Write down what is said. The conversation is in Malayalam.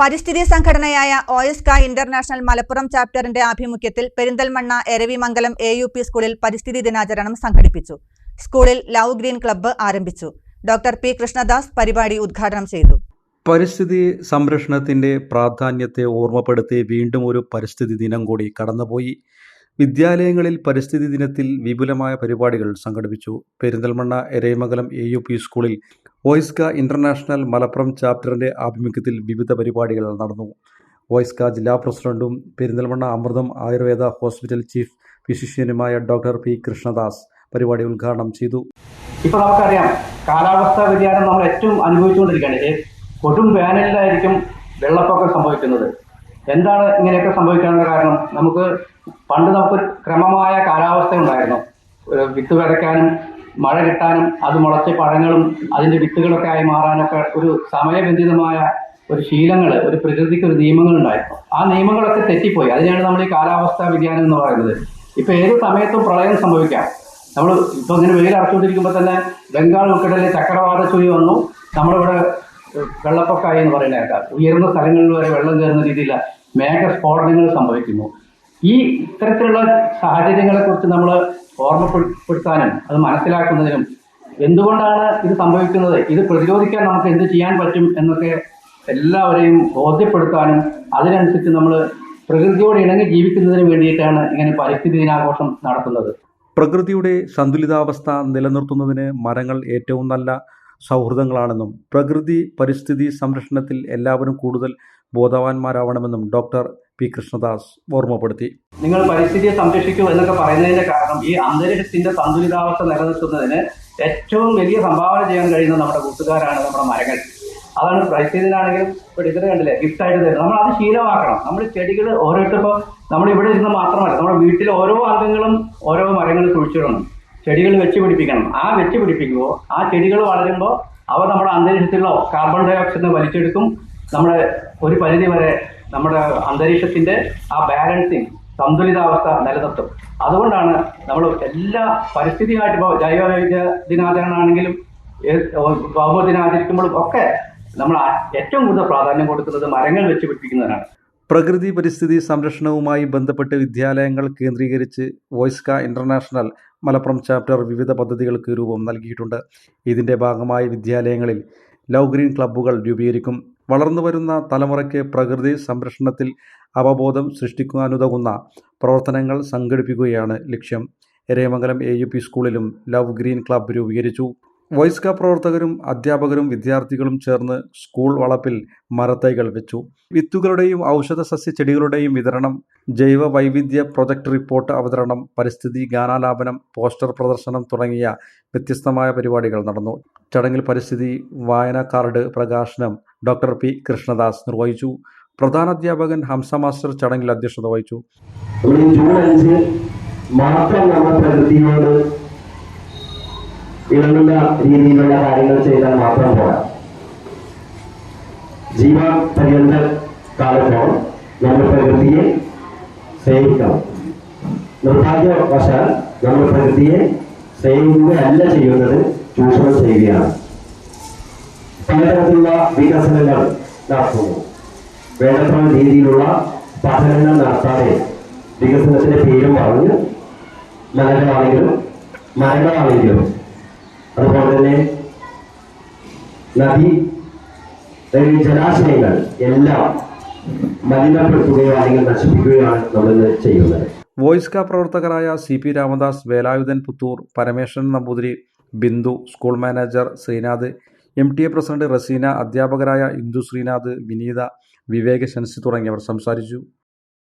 പരിസ്ഥിതി സംഘടനയായ ഒ എസ് ക ഇന്റർനാഷണൽ മലപ്പുറം ചാപ്റ്ററിന്റെ ആഭിമുഖ്യത്തിൽ Perinthalmanna Eravimangalam A U P സ്കൂളിൽ പരിസ്ഥിതി ദിനാചരണം സംഘടിപ്പിച്ചു. സ്കൂളിൽ ലവ് ഗ്രീൻ ക്ലബ്ബ് ആരംഭിച്ചു. ഡോക്ടർ പി കൃഷ്ണദാസ് പരിപാടി ഉദ്ഘാടനം ചെയ്തു. പരിസ്ഥിതി സംരക്ഷണത്തിന്റെ പ്രാധാന്യത്തെ ഓർമ്മപ്പെടുത്തി വീണ്ടും ഒരു പരിസ്ഥിതി ദിനം കൂടി കടന്നുപോയി. വിദ്യാലയങ്ങളിൽ പരിസ്ഥിതി ദിനത്തിൽ വിപുലമായ പരിപാടികൾ സംഘടിപ്പിച്ചു. Perinthalmanna Erayamangalam A U P സ്കൂളിൽ വോയിസ്ക ഇന്റർനാഷണൽ മലപ്പുറം ചാപ്റ്ററിന്റെ ആഭിമുഖ്യത്തിൽ വിവിധ പരിപാടികൾ നടന്നു. വോയിസ്ക ജില്ലാ പ്രസിഡന്റും പെരിന്തൽമണ്ണ അമൃതം ആയുർവേദ ഹോസ്പിറ്റൽ ചീഫ് ഫിസിഷ്യനുമായ ഡോക്ടർ പി കൃഷ്ണദാസ് പരിപാടി ഉദ്ഘാടനം ചെയ്തു. ഇപ്പൊ നമുക്കറിയാം കാലാവസ്ഥാ വ്യതിയാനം നമ്മൾ ഏറ്റവും അനുഭവിച്ചുകൊണ്ടിരിക്കുകയാണ്. കൊടും വേനലിലായിരിക്കും വെള്ളപ്പൊക്കം സംഭവിക്കുന്നത്. എന്താണ് ഇങ്ങനെയൊക്കെ സംഭവിക്കാനുള്ള കാരണം? നമുക്ക് പണ്ട് നമുക്ക് ക്രമമായ കാലാവസ്ഥ ഉണ്ടായിരുന്നു. വിത്ത് വിതയ്ക്കാനും മഴ കിട്ടാനും അത് മുളച്ച പഴങ്ങളും അതിന്റെ വിത്തുകളൊക്കെ ആയി മാറാനൊക്കെ ഒരു സമയബന്ധിതമായ ഒരു ശീലങ്ങൾ ഒരു പ്രകൃതിക്ക് ഒരു നിയമങ്ങൾ ഉണ്ടായിരുന്നു. ആ നിയമങ്ങളൊക്കെ തെറ്റിപ്പോയി. അതിനാണ് നമ്മൾ ഈ കാലാവസ്ഥാ വ്യതിയാനം എന്ന് പറയുന്നത്. ഇപ്പൊ ഏത് സമയത്തും പ്രളയം സംഭവിക്കാം. നമ്മൾ ഇപ്പൊ ഇങ്ങനെ വെയിൽ അടച്ചുകൊണ്ടിരിക്കുമ്പോൾ തന്നെ ബംഗാൾ ഉൾക്കടലിൽ ചക്രവാത ചുഴി വന്നു. നമ്മളിവിടെ വെള്ളപ്പൊക്കമായി എന്ന് പറയുന്ന ഉയർന്ന സ്ഥലങ്ങളിൽ വരെ വെള്ളം കയറുന്ന രീതിയിൽ മേഘസ്ഫോടനങ്ങൾ സംഭവിക്കുന്നു. ഈ ഇത്തരത്തിലുള്ള സാഹചര്യങ്ങളെ കുറിച്ച് നമ്മൾ ഓർമ്മപ്പെടുത്താനും അത് മനസ്സിലാക്കുന്നതിനും എന്തുകൊണ്ടാണ് ഇത് സംഭവിക്കുന്നത്? ഇത് പ്രതിരോധിക്കാൻ നമുക്ക് എന്ത് ചെയ്യാൻ പറ്റും എന്നൊക്കെ എല്ലാവരെയും ബോധ്യപ്പെടുത്താനും അതിനനുസരിച്ച് നമ്മൾ പ്രകൃതിയോട് ഇണങ്ങി ജീവിക്കുന്നതിന് വേണ്ടിയിട്ടാണ് ഇങ്ങനെ പരിസ്ഥിതി ദിനാഘോഷം നടത്തുന്നത്. പ്രകൃതിയുടെ സന്തുലിതാവസ്ഥ നിലനിർത്തുന്നതിന് മരങ്ങൾ ഏറ്റവും നല്ല സൗഹൃദങ്ങളാണെന്നും പ്രകൃതി പരിസ്ഥിതി സംരക്ഷണത്തിൽ എല്ലാവരും കൂടുതൽ ബോധവാന്മാരാവണമെന്നും ഡോക്ടർ പി കൃഷ്ണദാസ് ഓർമ്മപ്പെടുത്തി. നിങ്ങൾ പരിസ്ഥിതിയെ സംരക്ഷിക്കൂ എന്നൊക്കെ പറയുന്നതിന്റെ കാരണം ഈ അന്തരീക്ഷത്തിന്റെ സന്തുലിതാവസ്ഥ നിലനിർത്തുന്നതിന് ഏറ്റവും വലിയ സംഭാവന ചെയ്യാൻ കഴിയുന്ന നമ്മുടെ കൂട്ടുകാരാണ് നമ്മുടെ മരങ്ങൾ. അതാണ് പരിസ്ഥിതിയിലാണെങ്കിലും ഇപ്പോൾ ഇതിന് കണ്ടില്ലേ ഗിഫ്റ്റ് ആയിട്ട് തരുന്നത്. നമ്മൾ അത് ശീലമാക്കണം. നമ്മൾ ചെടികൾ ഓരോരുത്തർക്കും നമ്മൾ ഇവിടെ ഇരുന്ന് മാത്രമല്ല നമ്മുടെ വീട്ടിലെ ഓരോ അംഗങ്ങളും ഓരോ മരങ്ങൾ കുഴിച്ചിടണം. ചെടികൾ വെച്ച് പിടിപ്പിക്കണം. ആ വെച്ച് പിടിപ്പിക്കുമ്പോൾ ആ ചെടികൾ വളരുമ്പോൾ അവ നമ്മുടെ അന്തരീക്ഷത്തിലോ കാർബൺ ഡൈ ഓക്സൈഡിനെ വലിച്ചെടുക്കും. നമ്മുടെ ഒരു പരിധി വരെ നമ്മുടെ അന്തരീക്ഷത്തിന്റെ ആ ബാലൻസിങ് സന്തുലിതാവസ്ഥ നിലനിർത്തും. അതുകൊണ്ടാണ് നമ്മൾ എല്ലാ പരിസ്ഥിതിയായിട്ട് ജൈവ വൈവിധ്യ ദിനാചരണമാണെങ്കിലും ഭൗമ ദിനാചരിക്കുമ്പോഴും ഒക്കെ നമ്മൾ ഏറ്റവും കൂടുതൽ പ്രാധാന്യം കൊടുക്കുന്നത് മരങ്ങൾ വെച്ച് പിടിപ്പിക്കുന്നതിനാണ്. പ്രകൃതി പരിസ്ഥിതി സംരക്ഷണവുമായി ബന്ധപ്പെട്ട് വിദ്യാലയങ്ങൾ കേന്ദ്രീകരിച്ച് വോയിസ്ക ഇന്റർനാഷണൽ മലപ്പുറം ചാപ്റ്റർ വിവിധ പദ്ധതികൾക്ക് രൂപം നൽകിയിട്ടുണ്ട്. ഇതിന്റെ ഭാഗമായി വിദ്യാലയങ്ങളിൽ ലവ് ഗ്രീൻ ക്ലബ്ബുകൾ രൂപീകരിക്കും. വളർന്നു വരുന്ന തലമുറയ്ക്ക് പ്രകൃതി സംരക്ഷണത്തിൽ അവബോധം സൃഷ്ടിക്കാനുതകുന്ന പ്രവർത്തനങ്ങൾ സംഘടിപ്പിക്കുകയാണ് ലക്ഷ്യം. എരയമംഗലം എ യു പി സ്കൂളിലും ലവ് ഗ്രീൻ ക്ലബ്ബ് രൂപീകരിച്ചു. വോയിസ്ക പ്രവർത്തകരും അധ്യാപകരും വിദ്യാർത്ഥികളും ചേർന്ന് സ്കൂൾ വളപ്പിൽ മരത്തൈകൾ വെച്ചു. വിത്തുകളുടെയും ഔഷധ സസ്യ ചെടികളുടെയും വിതരണം ജൈവ വൈവിധ്യ പ്രൊജക്ട് റിപ്പോർട്ട് അവതരണം പരിസ്ഥിതി ഗാനാലാപനം പോസ്റ്റർ പ്രദർശനം തുടങ്ങിയ വ്യത്യസ്തമായ പരിപാടികൾ നടന്നു. ചടങ്ങിൽ പരിസ്ഥിതി വായന കാർഡ് പ്രകാശനം ഡോക്ടർ പി. കൃഷ്ണദാസ് നിർവഹിച്ചു. പ്രധാനാധ്യാപകൻ ഹംസ മാസ്റ്റർ ചടങ്ങിൽ അധ്യക്ഷത വഹിച്ചു. മാത്രം നമ്മൾ ഇണങ്ങുന്ന രീതിയിലുള്ള കാര്യങ്ങൾ ചെയ്താൽ മാത്രം പോരാ. ജീവ പര്യന്ത കാലത്തോളം നമ്മൾ പ്രകൃതിയെ സേവിക്കണം നിർഭാഗ്യവശാൽ നമ്മൾ പ്രകൃതിയെ സേവിക്കുകയല്ല ചെയ്യുന്നത് ചൂഷണം ചെയ്യുകയാണ്. പലതരത്തിലുള്ള വികസനങ്ങൾ നടത്തുന്നു വേണ്ടത്ര രീതിയിലുള്ള പഠനങ്ങൾ നടത്താതെ വികസനത്തിന്റെ പേരും പറഞ്ഞ് മലകളാണെങ്കിലും മരങ്ങളാണെങ്കിലും അതുപോലെ തന്നെ നദി ജലാശയങ്ങൾ എല്ലാം മലിനപ്പെടുത്തുകയോ അല്ലെങ്കിൽ നശിപ്പിക്കുകയാണ് നമ്മൾ ചെയ്യുന്നത്. വോയിസ് കാ പ്രവർത്തകരായ C P Ramadas Velayudhan Puthur Parameswaran Namboothiri Bindu school manager Sreenath M T A president Raseena അധ്യാപകരായ ഇന്ദു ശ്രീനാഥ് വിനീത വിവേക് ശൻസി തുടങ്ങിയവർ സംസാരിച്ചു.